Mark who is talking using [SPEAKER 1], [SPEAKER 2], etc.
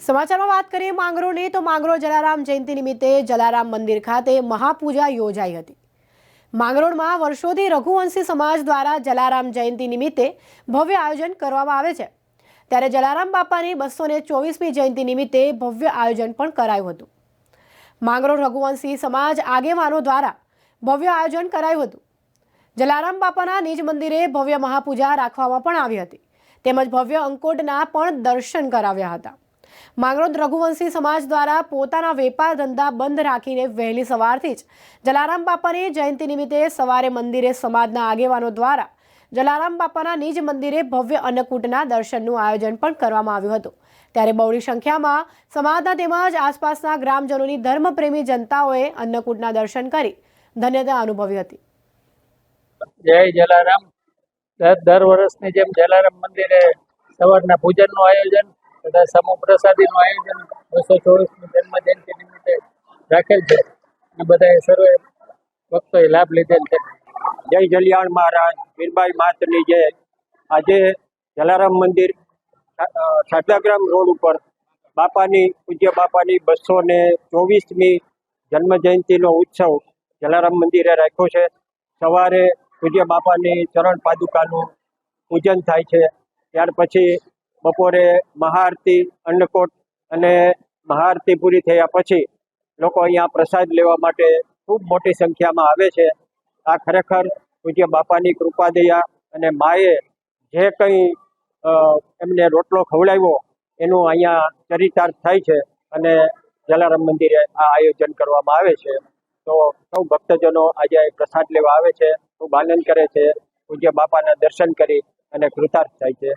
[SPEAKER 1] સમાચારમાં વાત કરીએ માંગરોની તો માંગરો જલારામ જયંતિ નિમિત્તે જલારામ મંદિર ખાતે મહાપૂજા યોજાઈ હતી. માંગરોળમાં વર્ષોથી રઘુવંશી સમાજ દ્વારા જલારામ જયંતિ નિમિત્તે ભવ્ય આયોજન કરવામાં આવે છે. ત્યારે જલારામ બાપાની બસો ને ચોવીસમી જયંતિ નિમિત્તે ભવ્ય આયોજન પણ કરાયું હતું. માંગરોળ રઘુવંશી સમાજ આગેવાનો દ્વારા ભવ્ય આયોજન કરાયું હતું. જલારામ બાપાના નિજ મંદિરે ભવ્ય મહાપૂજા રાખવામાં પણ આવી હતી. તેમજ ભવ્ય અંકોટના પણ દર્શન કરાવ્યા હતા. માંગરોળ રઘુવંશી સમાજ દ્વારા પોતાના વેપાર ધંધા બંધ રાખીને વહેલી સવારથી જ જલારામ બાપાની જયંતિ નિમિત્તે સવારે મંદિરે સમાજના આગેવાનો દ્વારા જલારામ બાપાના નિજ મંદિરે ભવ્ય અન્નકૂટના દર્શનનું આયોજન પણ કરવામાં આવ્યું હતું. ત્યારે બહોળી સંખ્યામાં સમાજના તેમજ આસપાસના ગ્રામજનોની ધર્મપ્રેમી જનતાઓએ અન્નકૂટના દર્શન કરી ધન્યતા અનુભવી હતી.
[SPEAKER 2] જય જલારામ. દર વર્ષની જેમ જલારામ મંદિરે સવારના પૂજનનું આયોજન તથા સમૂહ પ્રસાદીનું આયોજન બસો ચોવીસમી જન્મ જયંતિ નિમિત્તે રાખેલ છે. અને બધાએ સર્વે ભક્તોએ લાભ લીધેલ છે.
[SPEAKER 3] જય જલિયાણ મહારાજ મીરબાઈ માતની જય આજે જલારામ મંદિર અ, રોડ ઉપર બાપાની પૂજ્ય બાપાની બસો ને ચોવીસમી જન્મ જયંતિનો ઉત્સવ જલારામ મંદિરે રાખ્યો છે. સવારે પૂજ્ય બાપાની ચરણ પાદુકાનું પૂજન થાય છે. ત્યાર પછી બપોરે મહાઆરતી, અન્નકોટ અને મહાઆરતી પૂરી થયા પછી લોકો અહીંયા પ્રસાદ લેવા માટે ખૂબ મોટી સંખ્યામાં આવે છે. આ ખરેખર પૂજ્ય બાપાની કૃપા દયા અને માએ જે કંઈ એમને રોટલો ખવડાવ્યો એનું અહીંયા ચરિતાર્થ થાય છે અને જલારામ મંદિરે આ આયોજન કરવામાં આવે છે. તો સૌ ભક્તજનો આજે પ્રસાદ લેવા આવે છે. ખૂબ આનંદ કરે છે. પૂજ્ય બાપાના દર્શન કરી અને કૃતાર્થ થાય છે.